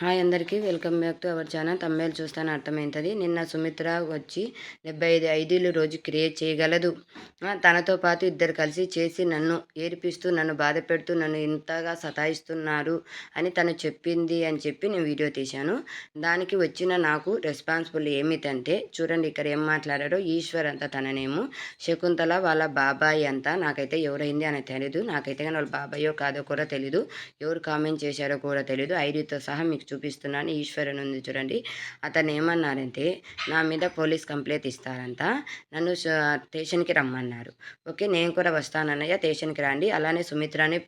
Hi అందరికీ welcome back to our channel. తమ్మేలు చూస్తాను అర్థమవుతుంది నిన్న సుమిత్ర వచ్చి డెబ్బై ఐదు ఐదులు రోజు క్రియేట్ చేయగలదు. తనతో పాటు ఇద్దరు కలిసి చేసి నన్ను ఏడిపిస్తూ నన్ను బాధ పెడుతూ నన్ను ఇంతగా సతాయిస్తున్నారు అని తను చెప్పింది అని చెప్పి నేను వీడియో తీశాను. దానికి వచ్చిన నాకు రెస్పాన్సిబుల్ ఏమిటంటే చూడండి ఇక్కడ ఏం మాట్లాడారో. ఈశ్వర్ అంతా తననేమో శకుంతల వాళ్ళ బాబాయ్ అంతా నాకైతే ఎవరైంది అని తెలీదు. నాకైతే కానీ వాళ్ళ బాబాయో కాదో కూడా తెలీదు. ఎవరు కామెంట్ చేశారో కూడా తెలీదు. ఐడితో సహా మీకు చూపిస్తున్నాను. ఈశ్వరుని ఉంది చూడండి. అతను ఏమన్నారంటే నా మీద పోలీస్ కంప్లైంట్ ఇస్తారంట. నన్ను స్టేషన్కి రమ్మన్నారు. ఓకే నేను కూడా వస్తానన్నయ్య స్టేషన్కి రండి. అలానే సుమిత్రని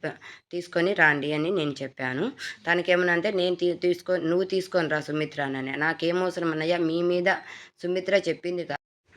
తీసుకొని రండి అని నేను చెప్పాను. తనకేమన్నా అంటే నేను తీ తీసుకో నువ్వు తీసుకొని రా సుమిత్ర అని నాకేమవసరం అన్నయ్య మీ మీద సుమిత్ర చెప్పింది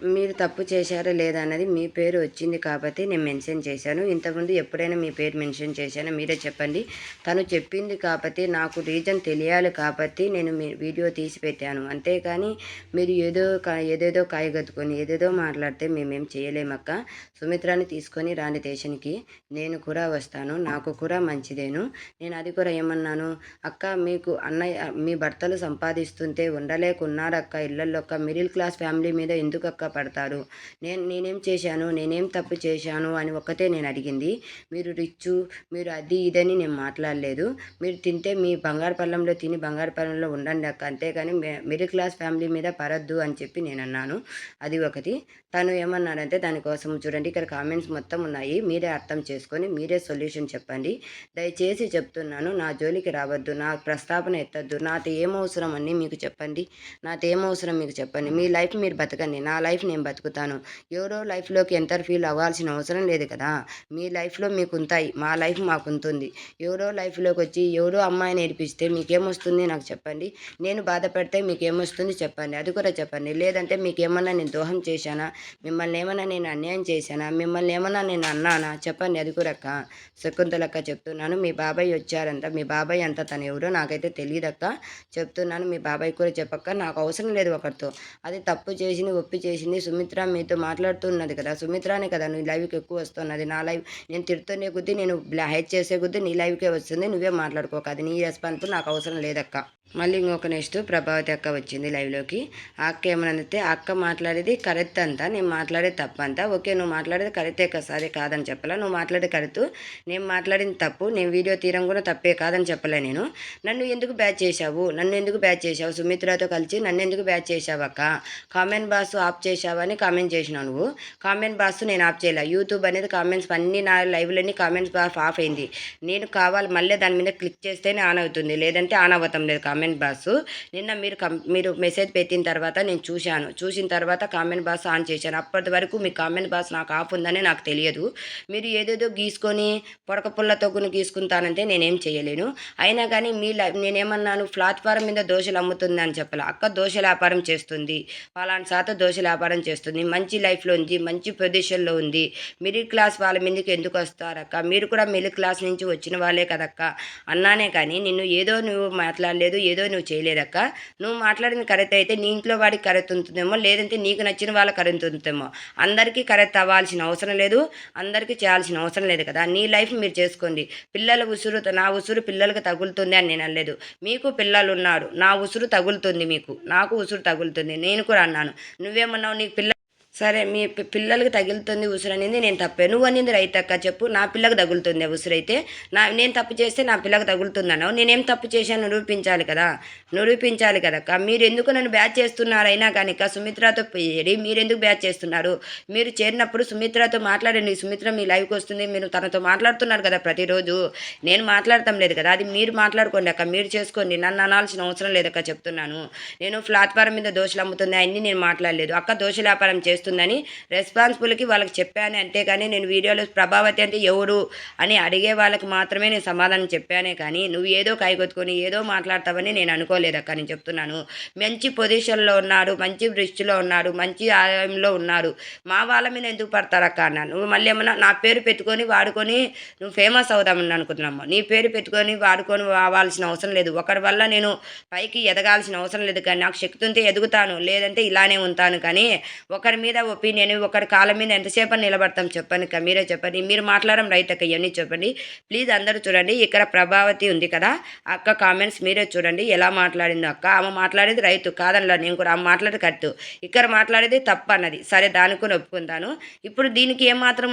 మీరు తప్పు చేశారో లేదా అన్నది మీ పేరు వచ్చింది కాబట్టి నేను మెన్షన్ చేశాను. ఇంతకుముందు ఎప్పుడైనా మీ పేరు మెన్షన్ చేశాను మీరే చెప్పండి. తను చెప్పింది కాబట్టి నాకు రీజన్ తెలియాలి కాబట్టి నేను మీ వీడియో తీసి పెట్టాను అంతేకాని మీరు ఏదో ఏదేదో కాయగత్తుకొని ఏదేదో మాట్లాడితే మేమేం చేయలేమక్క. సుమిత్రాని తీసుకొని రాని దేశానికి నేను కూడా వస్తాను. నాకు కూడా మంచిదేను. నేను అది కూడా ఏమన్నాను? అక్క మీకు అన్నయ్య మీ భర్తలు సంపాదిస్తుంటే ఉండలేకున్నారక్క ఇళ్ళల్లో అక్క. మిడిల్ క్లాస్ ఫ్యామిలీ మీద ఎందుకు అక్క పడతారు నేను నేనేం చేశాను? నేనేం తప్పు చేశాను? అని ఒక్కటే నేను అడిగింది. మీరు రిచ్చు మీరు అది ఇదని నేను మాట్లాడలేదు. మీరు తింటే మీ బంగారు పళ్ళంలో తిని బంగారు పళ్ళంలో ఉండండి అక్క. అంతేగాని మిడిల్ క్లాస్ ఫ్యామిలీ మీద పడద్దు అని చెప్పి నేను అన్నాను. అది ఒకటి. తను ఏమన్నాడంటే దానికోసం చూడండి ఇక్కడ కామెంట్స్ మొత్తం ఉన్నాయి. మీరే అర్థం చేసుకొని మీరే సొల్యూషన్ చెప్పండి. దయచేసి చెప్తున్నాను నా జోలికి రావద్దు. నా ప్రస్తావన ఎత్తద్దు. నాతో ఏం అవసరం అని మీకు చెప్పండి. నాతో ఏం అవసరం మీకు చెప్పండి. మీ లైఫ్ మీరు బతకండి. నా లైఫ్ నేను బతుకుతాను. ఎవరో లైఫ్లోకి ఎంటర్ ఫీల్ అవ్వాల్సిన అవసరం లేదు కదా. మీ లైఫ్లో మీకు ఉంటాయి మా లైఫ్ మాకు ఉంటుంది ఎవరో లైఫ్లోకి వచ్చి ఎవరో అమ్మాయి నేర్పిస్తే మీకేమొస్తుంది నాకు చెప్పండి. నేను బాధపడితే మీకేమొస్తుంది చెప్పండి. అది కూడా చెప్పండి. లేదంటే మీకేమన్నా నేను దోహం చేశానా? మిమ్మల్ని ఏమన్నా నేను అన్యాయం చేశానా? మిమ్మల్ని ఏమన్నా నేను అన్నానా? చెప్పండి. అది కూడా అక్క. శకుంతలక్క చెప్తున్నాను. మీ బాబాయ్ వచ్చారంట. మీ బాబాయ్ అంత తను ఎవరో నాకైతే తెలియదక్క చెప్తున్నాను. మీ బాబాయ్ కూడా చెప్పక్క. నాకు అవసరం లేదు ఒకరితో. అది తప్పు చేసింది ఒప్పి చేసి చేసింది. సుమిత్ర మీతో మాట్లాడుతున్నది కదా. సుమిత్రానే కదా నీ లైవ్కి ఎక్కువ వస్తున్నది. నా లైవ్ నేను తిడుతూనే కొద్దీ నేను హైట్ చేసే కొద్దీ నీ లైవ్కే వస్తుంది. నువ్వే మాట్లాడుకోక. అది నీ రెస్పాన్స్ నాకు అవసరం లేదక్క. మళ్ళీ ఇంకొక నెక్స్ట్ ప్రభావతి అక్క వచ్చింది లైవ్లోకి. అక్క ఏమనందితే అక్క మాట్లాడేది కరెక్ట్ అంతా నేను మాట్లాడేది తప్పు అంతా ఓకే నువ్వు మాట్లాడేది కరెక్టే కదా సరే కాదని చెప్పాలా. నువ్వు మాట్లాడేది కరెక్ట్ నేను మాట్లాడింది తప్పు నేను వీడియో తీయడం కూడా తప్పే కాదని చెప్పలే నేను. నన్ను ఎందుకు బ్యాచ్ చేశావు? నన్ను ఎందుకు బ్యాచ్ చేశావు? సుమిత్రతో కలిసి నన్ను ఎందుకు బ్యాచ్ చేశావు అక్క? కామెంట్ బాస్ ఆఫ్ చేశావని కామెంట్ చేసినావు నువ్వు. కామెంట్ బాస్ నేను ఆఫ్ చేయలే. యూట్యూబ్ అనేది కామెంట్స్ అన్ని నా లైవ్లన్నీ కామెంట్స్ బాస్ ఆఫ్ అయింది. నేను కావాలి మళ్ళీ దాని మీద క్లిక్ చేస్తేనే ఆన్ అవుతుంది. లేదంటే ఆన్ అవ్వటం లేదు కామెంట్ కామెంట్ బాస్ నిన్న మీరు కం మీరు మెసేజ్ పెట్టిన తర్వాత నేను చూశాను. చూసిన తర్వాత కామెంట్ బాస్ ఆన్ చేశాను. అప్పటి వరకు మీ కామెంట్ బాస్ నాకు ఆఫ్ ఉందని నాకు తెలియదు. మీరు ఏదేదో గీసుకొని పొడక పుల్ల తొగ్గును గీసుకుంటానంటే నేనేం చేయలేను. అయినా కానీ మీ నేనేమన్నాను ప్లాట్ఫారం మీద దోశలు అమ్ముతుంది అని చెప్పాలి. అక్క దోశ వ్యాపారం చేస్తుంది. పలానా శాతం దోశ వ్యాపారం చేస్తుంది. మంచి లైఫ్లో ఉంది. మంచి పొజిషన్లో ఉంది. మిడిల్ క్లాస్ వాళ్ళ మీదకి ఎందుకు వస్తారక్క? మీరు కూడా మిడిల్ క్లాస్ నుంచి వచ్చిన వాళ్ళే కదక్క? అన్నానే కానీ నిన్ను ఏదో నువ్వు మాట్లాడలేదు ఏదో నువ్వు చేయలేదక్క. నువ్వు మాట్లాడిన కరెక్ట్ అయితే నీ ఇంట్లో వాడికి కరెక్ట్ ఉంటుందేమో లేదంటే నీకు నచ్చిన వాళ్ళ కరెక్ట్ ఉంటుందేమో. అందరికీ కరెక్ట్ అవ్వాల్సిన అవసరం లేదు. అందరికీ చేయాల్సిన అవసరం లేదు కదా. నీ లైఫ్ మీరు చేసుకోండి. పిల్లల ఉసురు నా ఉసురు పిల్లలకు తగులుతుంది అని నేను అనలేదు. మీకు పిల్లలు ఉన్నారు. నా ఉసురు తగులుతుంది మీకు. నాకు ఉసురు తగులుతుంది. నేను కూడా అన్నాను. నువ్వేమన్నావు? నీకు పిల్ల సరే మీ పిల్లలకి తగులుతుంది ఉసురు అనేది నేను తప్పే. నువ్వు అనింది రైతక్క చెప్పు. నా పిల్లకి తగులుతుంది ఉసురు అయితే. నా నేను తప్పు చేస్తే నా పిల్లకి తగులుతుంది అన్నావు నేనేం తప్పు చేశాను నిరూపించాలి కదా. నిరూపించాలి కదక్క మీరు ఎందుకు నన్ను బ్యాచ్ చేస్తున్నారు అయినా కానీ సుమిత్రతో పోయి మీరు ఎందుకు బ్యాచ్ చేస్తున్నారు? మీరు చేరినప్పుడు సుమిత్రతో మాట్లాడండి. సుమిత్ర మీ లైవ్కి వస్తుంది. మీరు తనతో మాట్లాడుతున్నారు కదా ప్రతిరోజు. నేను మాట్లాడటం లేదు కదా. అది మీరు మాట్లాడుకోండి అక్క. మీరు చేసుకోండి. నన్ను అనాల్సిన అవసరం లేదక్క చెప్తున్నాను. నేను ప్లాట్ఫారం మీద దోశలు అమ్ముతుంది. అన్నీ నేను మాట్లాడలేదు. అక్క దోశ వ్యాపారం చేస్తుందని రెస్పాన్సిబుల్కి వాళ్ళకి చెప్పాను. అంతేగాని నేను వీడియోలో ప్రభావతి అంటే ఎవరు అని అడిగే వాళ్ళకి మాత్రమే నేను సమాధానం చెప్పానే. కానీ నువ్వు ఏదో కాయగొత్తుకొని ఏదో మాట్లాడతావని నేను అనుకోలేదక్క నేను చెప్తున్నాను. మంచి పొజిషన్లో ఉన్నాడు మంచి దృష్టిలో ఉన్నాడు మంచి ఆదాయంలో ఉన్నారు మా వాళ్ళ మీద ఎందుకు పడతారక్క అన్నాను నువ్వు మళ్ళీ ఏమన్నా నా పేరు పెట్టుకొని వాడుకొని నువ్వు ఫేమస్ అవుదామని అనుకుంటున్నాము? నీ పేరు పెట్టుకొని వాడుకొని అవ్వాల్సిన అవసరం లేదు. ఒకరి వల్ల నేను పైకి ఎదగాల్సిన అవసరం లేదు కానీ నాకు శక్తి ఉంటే ఎదుగుతాను. లేదంటే ఇలానే ఉంటాను. కానీ ఒకరి మీద మీద ఒపీనియన్ ఒకరి కాళ్ళ మీద ఎంతసేపు నిలబడతాం చెప్పండి అక్క. మీరే చెప్పండి. మీరు మాట్లాడడం రైట్ అక్క ఇవన్నీ చెప్పండి. ప్లీజ్ అందరూ చూడండి ఇక్కడ ప్రభావతి ఉంది కదా. అక్క కామెంట్స్ మీరే చూడండి ఎలా మాట్లాడిందో అక్క. ఆమె మాట్లాడేది రైతు కాదనలా నేను కూడా ఆమె మాట్లాడేది కరెక్ట్. ఇక్కడ మాట్లాడేది తప్పు అన్నది సరే దానికి కూడా ఒప్పుకుంటాను ఇప్పుడు దీనికి ఏమాత్రం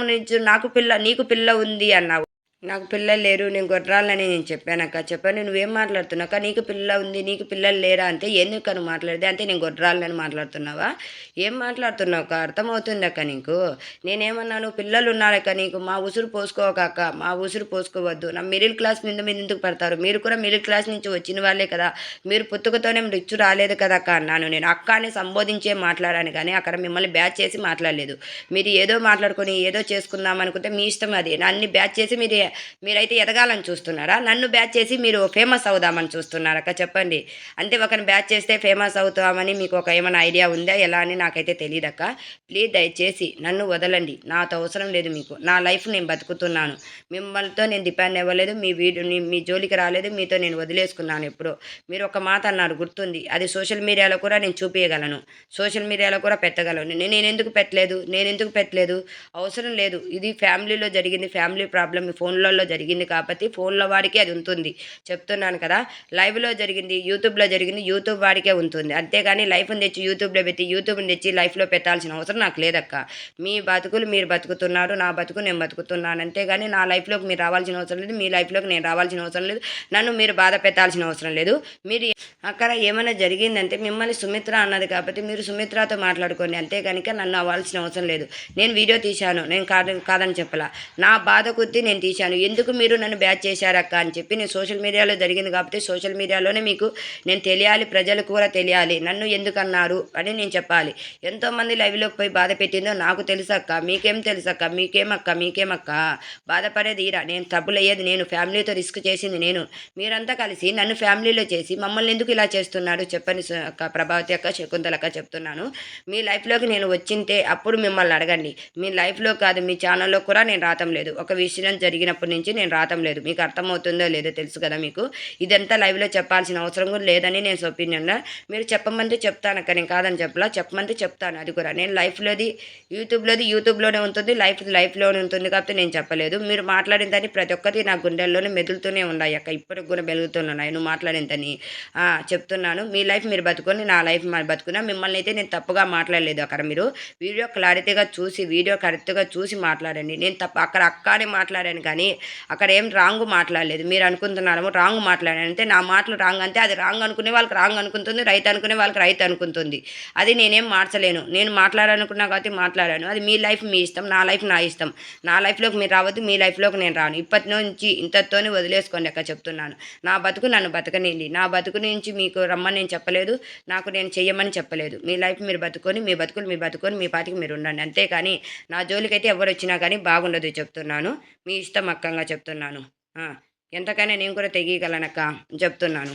నాకు పిల్ల నీకు పిల్ల ఉంది అన్నావు. నాకు పిల్లలు లేరు నేను గుర్రాలని నేను చెప్పానక్క చెప్పాను నువ్వేం మాట్లాడుతున్నాక నీకు పిల్ల ఉంది నీకు పిల్లలు లేరా? అంటే ఎందుకు అని మాట్లాడితే అంటే నేను గుర్రాలని మాట్లాడుతున్నావా? ఏం మాట్లాడుతున్నావు అర్థమవుతుందక్క నీకు. నేనేమన్నాను పిల్లలు ఉన్నారక్క నీకు. మా ఉసురు పోసుకోక మా ఉసురు పోసుకోవద్దు. నా మిడిల్ క్లాస్ మీద మీరు ఎందుకు పడతారు? మీరు కూడా మిడిల్ క్లాస్ నుంచి వచ్చిన వాళ్ళే కదా. మీరు పుట్టుకతోనే రిచ్ రాలేదు కదా అక్క? అన్నాను నేను. అక్క అని సంబోధించే మాట్లాడాను కానీ అక్కడ మిమ్మల్ని బ్యాచ్ చేసి మాట్లాడలేదు. మీరు ఏదో మాట్లాడుకొని ఏదో చేసుకుందాం అనుకుంటే మీ ఇష్టం అది. నన్ను బ్యాచ్ చేసి మీరు మీరైతే ఎదగాలని చూస్తున్నారా? నన్ను బ్యాచ్ చేసి మీరు ఫేమస్ అవుదామని చూస్తున్నారక్క చెప్పండి. అంటే ఒకరిని బ్యాచ్ చేస్తే ఫేమస్ అవుతామని మీకు ఒక ఏమైనా ఐడియా ఉందా? ఎలా అని నాకైతే తెలియదక్క ప్లీజ్ దయచేసి నన్ను వదలండి. నాతో అవసరం లేదు మీకు. నా లైఫ్ నేను బతుకుతున్నాను. మిమ్మల్తో నేను డిపెండ్ అవ్వలేదు. మీ వీడియో మీ జోలికి రాలేదు. మీతో నేను వదిలేసుకున్నాను ఎప్పుడో. మీరు ఒక మాట అన్నారు గుర్తుంది. అది సోషల్ మీడియాలో కూడా నేను చూపించగలను సోషల్ మీడియాలో కూడా పెట్టగలను. నేను నేను ఎందుకు పెట్టలేదు? నేను ఎందుకు పెట్టలేదు? అవసరం లేదు. ఇది ఫ్యామిలీలో జరిగింది ఫ్యామిలీ ప్రాబ్లం మీ ఫోన్లలో జరిగింది కాబట్టి ఫోన్లో వాడికి అది ఉంటుంది. చెప్తున్నాను కదా లైవ్లో జరిగింది యూట్యూబ్లో జరిగింది యూట్యూబ్ వాడికే ఉంటుంది. అంతేగాని లైఫ్ని తెచ్చి యూట్యూబ్లో పెట్టి యూట్యూబ్ని తెచ్చి లైఫ్లో పెట్టాల్సిన అవసరం నాకు లేదక్క. మీ బతుకులు మీరు బతుకుతున్నారు నా బతుకు నేను బతుకుతున్నాను. అంతేగాని నా లైఫ్లోకి మీరు రావాల్సిన అవసరం లేదు మీ లైఫ్లోకి నేను రావాల్సిన అవసరం లేదు నన్ను మీరు బాధ పెట్టాల్సిన అవసరం లేదు. మీరు అక్కడ ఏమైనా జరిగిందంటే మిమ్మల్ని సుమిత్ర అన్నది కాబట్టి మీరు సుమిత్రతో మాట్లాడుకోండి. అంతే కనుక నన్ను అవ్వాల్సిన అవసరం లేదు. నేను వీడియో తీశాను నేను కాదు కాదని చెప్పలా. నా బాధ కొద్దీ నేను తీశాను. ఎందుకు మీరు నన్ను బ్యాచ్ చేశారక్క అని చెప్పి నేను సోషల్ మీడియాలో జరిగింది కాబట్టి సోషల్ మీడియాలోనే మీకు నేను తెలియాలి ప్రజలు కూడా తెలియాలి. నన్ను ఎందుకన్నారు అని నేను చెప్పాలి. ఎంతోమంది లైవ్లోకి పోయి బాధ పెట్టిందో నాకు తెలుసక్క. మీకేం తెలుసక్క? మీకేమక్క? మీకేమక్క? బాధపడేది ఈరా నేను తప్పులయ్యేది నేను. ఫ్యామిలీతో రిస్క్ చేసింది నేను. మీరంతా కలిసి నన్ను ఫ్యామిలీలో చేసి మమ్మల్ని ఎందుకు ఇలా చేస్తున్నాడు చెప్పని అక్క ప్రభావతి అక్క శకుంతల అక్క చెప్తున్నాను. మీ లైఫ్లోకి నేను వచ్చింటే అప్పుడు మిమ్మల్ని అడగండి. మీ లైఫ్లో కాదు మీ ఛానల్లో కూడా నేను రావటం లేదు. ఒక విషయం జరిగినప్పటి నుంచి నేను రావటం లేదు. మీకు అర్థమవుతుందో లేదో తెలుసు కదా మీకు. ఇదంతా లైవ్లో చెప్పాల్సిన అవసరం కూడా లేదని నేను ఒపీనియన్లో మీరు చెప్పమంటే చెప్తాను అక్క నేను కాదని చెప్పలా. చెప్పమంటే చెప్తాను అది కూడా. నేను లైఫ్లోది యూట్యూబ్లోది యూట్యూబ్లోనే ఉంటుంది. లైఫ్ లైఫ్లోనే ఉంటుంది కాబట్టి నేను చెప్పలేదు. మీరు మాట్లాడిన దాన్ని ప్రతి ఒక్కటి నా గుండెల్లోనే మెదులుతూనే ఉన్నాయి అక్క. ఇప్పటికి కూడా మెలుగుతున్నాయి నువ్వు మాట్లాడిందని చెప్తున్నాను. మీ లైఫ్ మీరు బతుకొని నా లైఫ్ మరి బతుకున్నా మిమ్మల్ని అయితే నేను తప్పుగా మాట్లాడలేదు అక్కడ మీరు. వీడియో క్లారిటీగా చూసి వీడియో కరెక్ట్గా చూసి మాట్లాడండి. నేను తప్ప అక్కడ అక్కనే మాట్లాడాను కానీ అక్కడ ఏం రాంగ్ మాట్లాడలేదు. మీరు అనుకుంటున్నారేమో రాంగ్ మాట్లాడానంటే నా మాటలు రాంగ్ అంటే అది రాంగ్ అనుకునే వాళ్ళకి రాంగ్ అనుకుంటుంది రైట్ అనుకునే వాళ్ళకి రైట్ అనుకుంటుంది. అది నేనేం మార్చలేను. నేను మాట్లాడాలనుకున్నా కాబట్టి మాట్లాడాను. అది మీ లైఫ్ మీ ఇష్టం నా లైఫ్ నా ఇష్టం. నా లైఫ్లోకి మీరు రావద్దు మీ లైఫ్లోకి నేను రాను. ఇప్పటి నుంచి ఇంతతోనే వదిలేసుకోండి అక్క చెప్తున్నాను. నా బతుకు నన్ను బతకనిండి నా బతుకు నుంచి మీకు రమ్మని నేను చెప్పలేదు. నాకు నేను చెయ్యమని చెప్పలేదు. మీ లైఫ్ మీరు బతుకొని మీ బతుకులు మీ బతుకొని మీ పాటికి మీరు ఉండండి. అంతేకాని నా జోలికైతే ఎవరు వచ్చినా కానీ బాగుండదు చెప్తున్నాను. మీ ఇష్టం పక్కంగా చెప్తున్నాను. ఎంతకైనా నేను కూడా తెగగలనక్క చెప్తున్నాను.